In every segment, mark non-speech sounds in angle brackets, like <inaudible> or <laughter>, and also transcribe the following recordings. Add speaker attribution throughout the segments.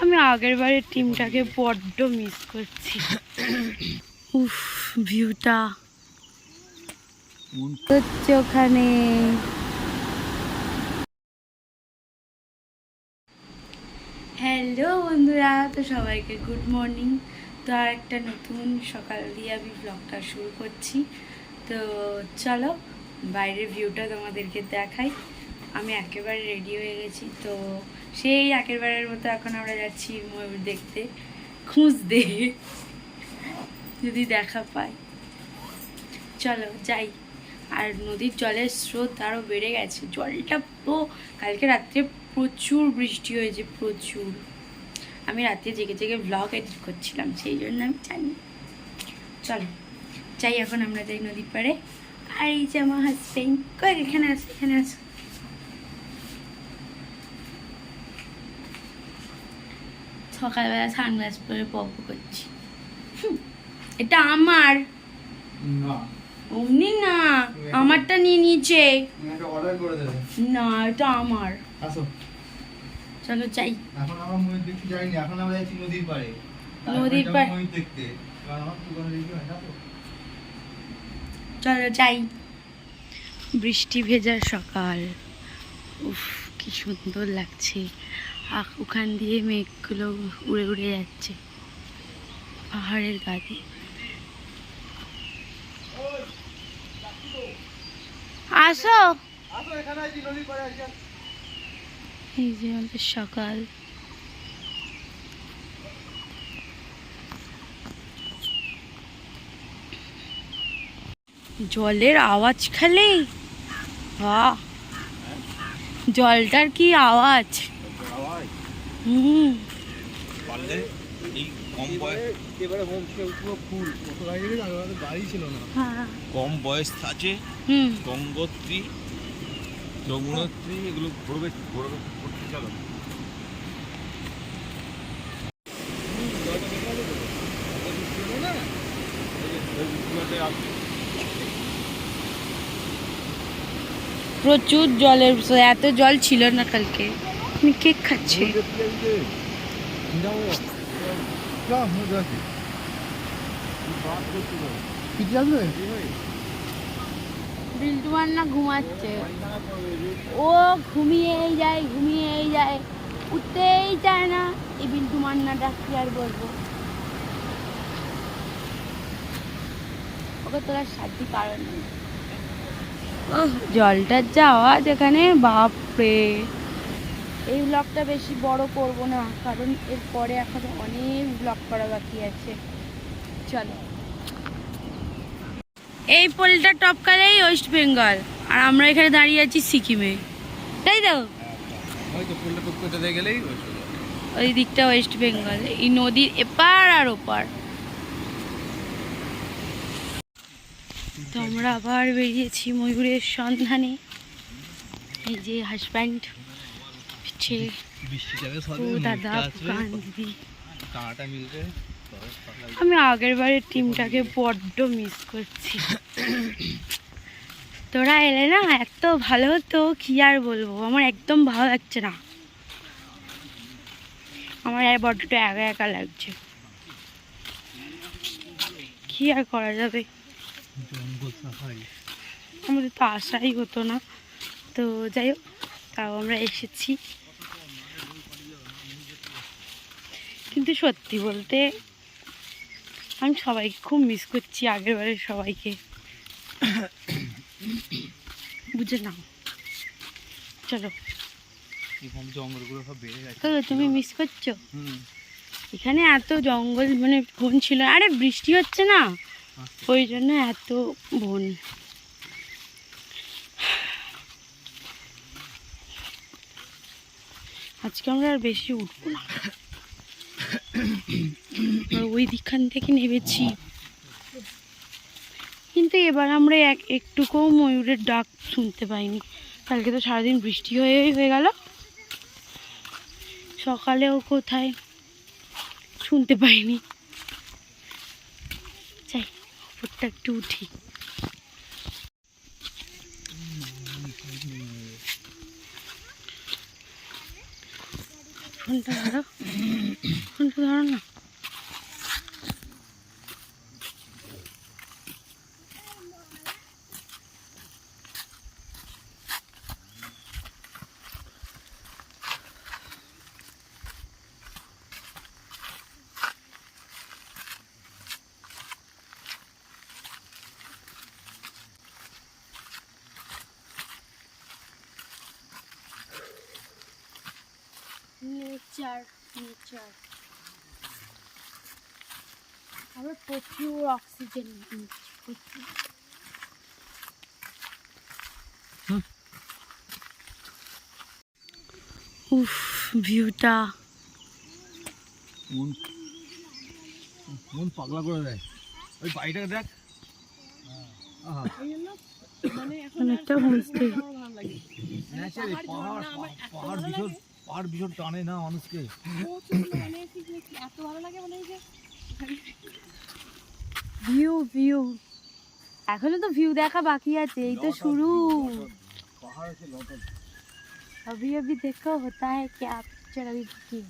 Speaker 1: আমি আগের বারের টিমটাকে বড্ড মিস করছি। উফ ভিউটা হচ্ছে ওখানে। হ্যালো বন্ধুরা, তো সবাইকে গুড মর্নিং তো আর একটা নতুন সকাল দিয়ে আমি ব্লগটা শুরু করছি। তো চলো, বাইরের ভিউটা তোমাদেরকে দেখাই। আমি একেবারে রেডি হয়ে গেছি, তো সেই একেবারের মতো এখন আমরা যাচ্ছি ময়ূর দেখতে। খুঁজতে। যদি দেখা পাই। চলো যাই। আর নদীর জলের স্রোত আরও বেড়ে গেছে। জলটা পুরো কালকে রাত্রে প্রচুর বৃষ্টি হয়েছে, প্রচুর। আমি রাতে জেগে জেগে ব্লগ এডিট করছিলাম, সেই জন্য আমি জানি। চলো যাই, এখন আমরা যাই নদীর পাড়ে। আর এই যে আমার হাজবেন্ড কয়েক এখানে আছে এখানে আছে? সকালবেলা সানগ্লাস পরে পপ করছি। এটা আমার। অমনি না আমারটা নিয়ে নিয়েছে। না এটা আমার। চলো যাই।
Speaker 2: এখন আমরা ময়ূর দেখতে যাইনি এখন আমরা যাচ্ছি নদীর পাড়ে।
Speaker 1: নদীর পাড়ে।
Speaker 2: ময়ূর দেখতে।
Speaker 1: চলো যাই। বৃষ্টি ভেজা সকাল। উফ কি সুন্দর লাগছে। ওখান দিয়ে মেঘগুলো উড়ে উড়ে যাচ্ছে। পাহাড়ের গা দিয়ে আসো। এই যে আমাদের সকাল। জলের আওয়াজ খালি? জলটার কি আওয়াজ? হুম
Speaker 3: পারলে এই কম বয়স
Speaker 2: এবারে হোম পুরো ফুল। কত গাড়ি আমাদের গাড়ি ছিল না।
Speaker 1: হ্যাঁ।
Speaker 3: কম বয়স আছে
Speaker 1: হুম।
Speaker 3: গঙ্গোত্রী যমুনোত্রী এগুলো ঘুরবে ঘুরবে ঘুরতে চলো।
Speaker 1: প্রচুর জলের এত জল ছিল না কালকে। আমি কেক খাচ্ছি?
Speaker 2: পিটি আসবে
Speaker 1: বিল্টুয়ান না ঘুমাচ্ছে। ও ঘুমিয়েই যায় ঘুমিয়েই যায়। উঠতেই চায় না। এই বিল্টু মান্নাটা কি আর বলব। ওকে তোরা সাধ্যি কারণ নেই। জলটার যাওয়া এখানে বাপরে। এই ব্লগটা বেশি বড় করব না কারণ এরপরে এখন অনেক ব্লগ করা বাকি আছে। চলো। এই পোলটা টপকালেই ওয়েস্ট বেঙ্গল আর আমরা এখানে দাঁড়িয়ে আছি সিকিমে। তাই তো? ওই দিকটা ওয়েস্ট বেঙ্গল এই নদীর এপার আর ওপার। তো আমরা আবার বেরিয়েছি ময়ূরের সন্ধানে। এই যে হাজব্যান্ড ও দাদা দিদি আমি আগের বারের টিমটাকে বড্ড মিস করছি। তোরা এলে না, এত ভালো হতো, কি আর বলব? আমার একদম ভালো লাগছে না। আমার আর বড্ড একা একা লাগছে। কি আর করা যাবে? আমাদের তো আশাই হতো না। তো যাই হোক, তাও আমরা এসেছি। কিন্তু সত্যি বলতে আমি সবাইকে খুব মিস করছি আগের বারের সবাইকে। বুঝে নাও। চলো। তুমি মিস করছ? এখানে এত জঙ্গল মানে বন ছিল। আরে বৃষ্টি হচ্ছে না? ওই জন্য এত বন। আজকে আমরা আর বেশি উঠবো না। ওই দিকখান থেকে নেমেছি। কিন্তু এবার আমরা এক একটুকুও ময়ূরের ডাক শুনতে পাইনি। কালকে তো সারাদিন বৃষ্টি হয়েই হয়ে গেল। সকালেও কোথায় শুনতে পাইনি। যাই, ওপরটা একটু উঠি। ফোনটা ধরো <coughs> ফোনটা ধরো না নেচার নেচার আবার প্রচুর অক্সিজেন প্রচুর। উফ ভিউটা
Speaker 3: মন মন পাগলা করে দেয়। ওই বাড়িটাকে দেখ। আহা।
Speaker 1: অনেকটা হোমস্টে
Speaker 3: ন্যাচারালি পাহাড় পাহাড় ভীষণ। পাহাড় ভীষণ টানে না মানুষকে
Speaker 1: ভিউ ভিউ এখনো তো ভিউ দেখা বাকি আছে এই তো শুরু
Speaker 3: পাহাড় আছে লটন
Speaker 1: अभी अभी देखो होता है क्या पिक्चर अभी देखिए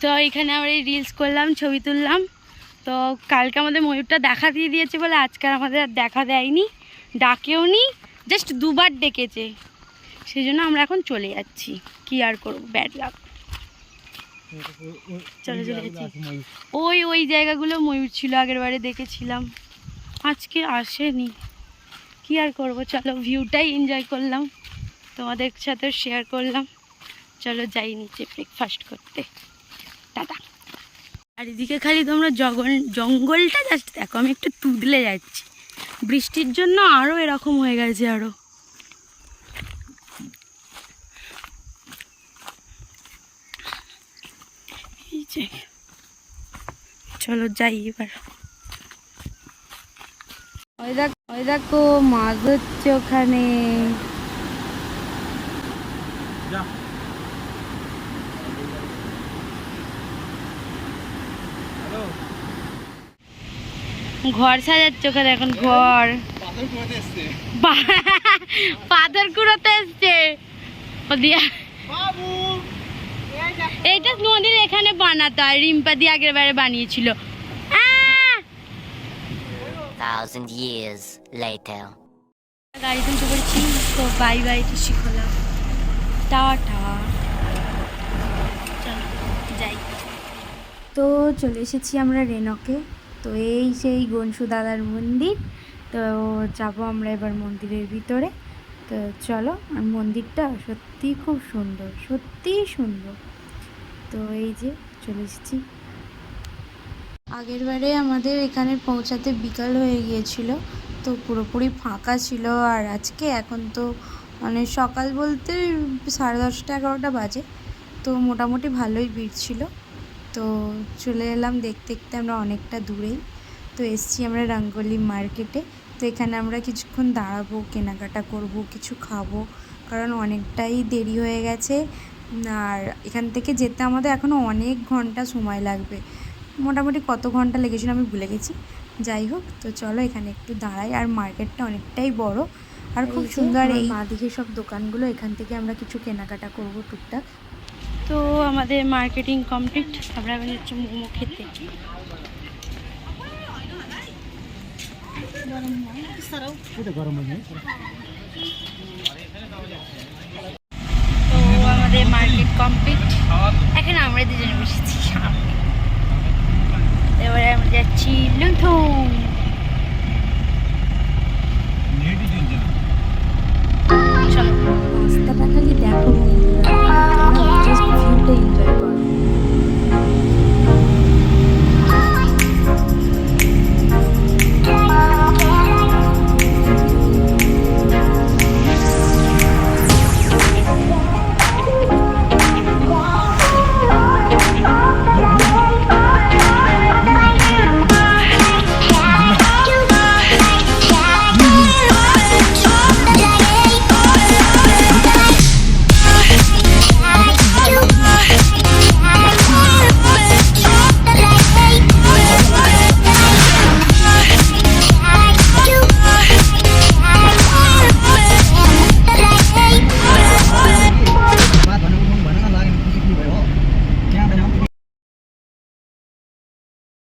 Speaker 1: তো এখানে আমরা এই রিলস করলাম ছবি তুললাম তো কালকে আমাদের ময়ূরটা দেখা দিয়ে দিয়েছে বলে আজকে আর আমাদের আর দেখা দেয়নি ডাকেও নি জাস্ট দুবার ডেকেছে সেই জন্য আমরা এখন চলে যাচ্ছি। কি আর করব? ব্যাড লাগ চলো, চলে যাচ্ছি। ওই ওই জায়গাগুলো ময়ূর ছিল, আগের বারে দেখেছিলাম। আজকে আসেনি। কি আর করব? চলো ভিউটাই এনজয় করলাম। তোমাদের সাথে শেয়ার করলাম। চলো, যাই নিচে ব্রেকফাস্ট করতে। টাটা। আর এদিকে খালি তোমরা জগল, জঙ্গলটা জাস্ট দেখো, আমি একটু তুদলে যাচ্ছি। বৃষ্টির জন্য আরও এরকম হয়ে গেছে আরও যে চলো যাই এবার। ওই দেখ ওই দেখো মাছ হচ্ছে ওখানে। ঘর সাজাচ্ছে ওখানে এখন ঘর।
Speaker 3: পাথর
Speaker 1: কুড়োতে এসছে। দিয়া।
Speaker 3: বাবু!
Speaker 1: এইটা নদীর এখানে বানাতে হয় রিম্পা দিয়ে আগের বারে বানিয়েছিল।
Speaker 4: thousand years later.
Speaker 1: গাড়িতে উঠে পড়েছি তো বাই বাই তো শিখলাম। টাটা যাই। তো চলে এসেছি আমরা রেনকে। তো এই সেই গনসু দাদার মন্দির। তো যাব আমরা এবার মন্দিরের ভিতরে। তো চলো আর মন্দিরটা সত্যি খুব সুন্দর সত্যিই সুন্দর। তো এই যে চলে এসেছি। আগেরবারে আমাদের এখানে পৌঁছাতে বিকাল হয়ে গিয়েছিল, তো পুরোপুরি ফাঁকা ছিল আর আজকে এখন তো মানে সকাল বলতে সাড়ে দশটা এগারোটা বাজে, তো মোটামুটি ভালোই ভিড় ছিল। তো চলে এলাম দেখতে দেখতে আমরা অনেকটা দূরেই, তো এসছি আমরা রঙ্গোলি মার্কেটে। তো এখানে আমরা কিছুক্ষণ দাঁড়াবো, কেনাকাটা করব, কিছু খাব, কারণ অনেকটাই দেরি হয়ে গেছে। আর এখান থেকে যেতে আমাদের এখনও অনেক ঘণ্টা সময় লাগবে। মোটামুটি কত ঘণ্টা লেগেছিল আমি ভুলে গেছি। যাই হোক তো চলো এখানে একটু দাঁড়াই। আর মার্কেটটা অনেকটাই বড়। আর খুব সুন্দর এই বাঁদিকে সব দোকানগুলো এখান থেকে আমরা কিছু কেনাকাটা করব টুকটাক। তো আমাদের মার্কেটিং কমপ্লিট। আমরা এখন হচ্ছে মোমো খেতে।
Speaker 2: এটা গরম হয়ে
Speaker 1: তো আমাদের মার্কেট কমপ্লিট। এখন আমরা দুজনে বসেছি। এবারে আমরা যাচ্ছি লুথুম